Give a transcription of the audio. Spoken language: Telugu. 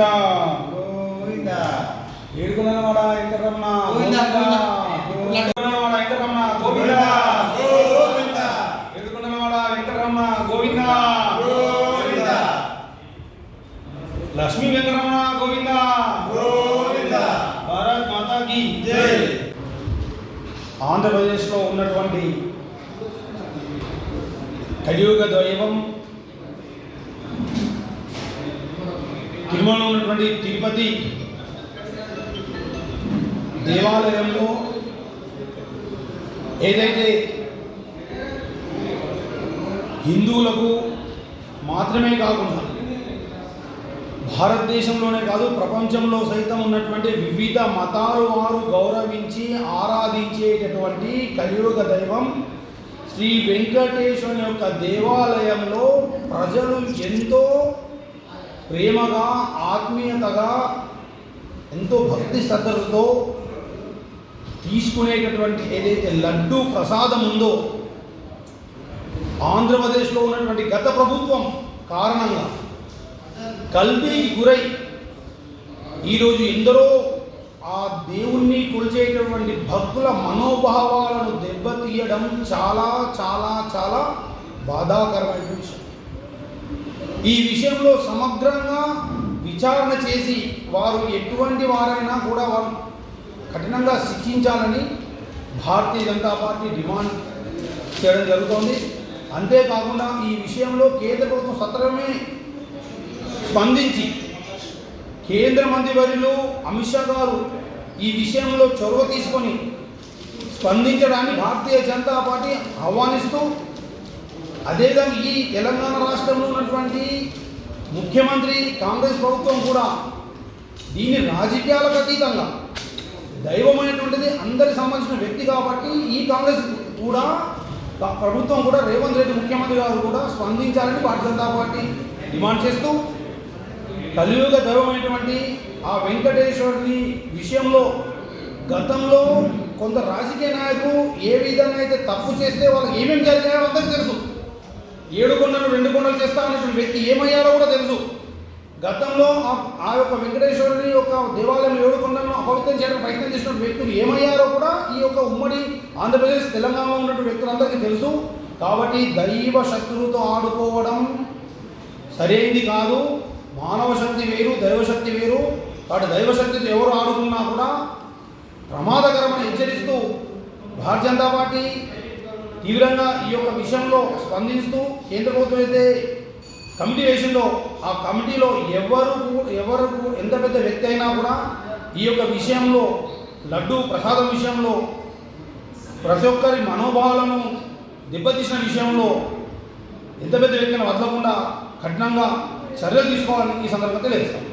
గోవింద. ఏడుకున్నవాడ వెంకటరమణ. గోవిందా, గోవిందా. ఏడుకున్నవాడ వెంకటరమణ. గోవింద. గోవింద. ఏడుకున్నవాడ వెంకటరమణ. గోవింద. గోవింద. లక్ష్మీ వెంకటరమణ. గోవింద. గోవింద. భారత్ మాతాకి జై. ఆంధ్రప్రదేశ్లో ఉన్నటువంటి కలియుగ దైవం తిరుమలలో ఉన్నటువంటి తిరుపతి దేవాలయంలో ఏదైతే హిందువులకు మాత్రమే కాకుండా భారతదేశంలోనే కాదు ప్రపంచంలో సైతం ఉన్నటువంటి వివిధ మతాలు వారు గౌరవించి ఆరాధించేటటువంటి కలియుగ దైవం శ్రీ వెంకటేశ్వరుని యొక్క దేవాలయంలో ప్రజలు ఎంతో ప్రేమగా ఆత్మీయతగా ఎంతో భక్తి శ్రద్ధలతో తీసుకునేటటువంటి ఏదైతే లడ్డు ప్రసాదం ఉందో ఆంధ్రప్రదేశ్లో ఉన్నటువంటి గత ప్రభుత్వం కారణంగా కల్తీకి గురై ఈరోజు ఎందరో ఆ దేవుణ్ణి కొలిచేటటువంటి భక్తుల మనోభావాలను దెబ్బతీయడం చాలా చాలా చాలా బాధాకరమైన విషయం ఈ విషయంలో సమగ్రంగా విచారణ చేసి వారు ఎటువంటి వారైనా కూడా వారు కఠినంగా శిక్షించాలని భారతీయ జనతా పార్టీ డిమాండ్ చేయడం జరుగుతోంది. అంతేకాకుండా ఈ విషయంలో కేంద్ర ప్రభుత్వం సత్వరమే స్పందించి కేంద్ర మంత్రివర్యులు అమిత్ షా గారు ఈ విషయంలో చొరవ తీసుకొని స్పందించడాన్ని భారతీయ జనతా పార్టీ ఆహ్వానిస్తూ అదేవిధంగా ఈ తెలంగాణ రాష్ట్రంలో ఉన్నటువంటి ముఖ్యమంత్రి కాంగ్రెస్ ప్రభుత్వం కూడా దీన్ని రాజకీయాలకు అతీతంగా దైవమైనటువంటిది అందరికి సంబంధించిన వ్యక్తి కాబట్టి ఈ కాంగ్రెస్ కూడా ప్రభుత్వం కూడా రేవంత్ రెడ్డి ముఖ్యమంత్రి గారు కూడా స్పందించాలని భారతీయ జనతా పార్టీ డిమాండ్ చేస్తూ కలియుగ దైవమైనటువంటి ఆ వెంకటేశ్వరుని విషయంలో గతంలో కొంత రాజకీయ నాయకులు ఏ విధంగా అయితే తప్పు చేస్తే వాళ్ళకి ఏమేమి జరిగాయో అందరికీ తెలుసు. ఏడు కొండలు రెండు కొండలు చేస్తా అనేటువంటి వ్యక్తి ఏమయ్యారో కూడా తెలుసు. గతంలో ఆ- యొక్క వెంకటేశ్వరుని యొక్క దేవాలయం ఏడు కొండలను అపవిత్రం చేయడానికి ప్రయత్నం చేసిన వ్యక్తులు ఏమయ్యారో కూడా ఈ యొక్క ఉమ్మడి ఆంధ్రప్రదేశ్ తెలంగాణలో ఉన్నటువంటి వ్యక్తులందరికీ తెలుసు. కాబట్టి దైవ శక్తులతో ఆడుకోవడం సరైనది కాదు. మానవ శక్తి వేరు దైవశక్తి వేరు. కాబట్టి దైవశక్తితో ఎవరు ఆడుకున్నా కూడా ప్రమాదకరమని హెచ్చరిస్తూ భారతీయ జనతా పార్టీ తీవ్రంగా ఈ యొక్క విషయంలో స్పందిస్తూ కేంద్ర ప్రభుత్వం అయితే కమిటీ వేసిందో ఆ కమిటీలో ఎవరు ఎవరు ఎంత పెద్ద వ్యక్తి అయినా కూడా ఈ యొక్క విషయంలో లడ్డు ప్రసాదం విషయంలో ప్రతి ఒక్కరి మనోభావాలను దెబ్బతీసిన విషయంలో ఎంత పెద్ద వ్యక్తిని వదలకుండా కఠినంగా చర్యలు తీసుకోవాలని ఈ సందర్భంగా తెలియజేస్తాం.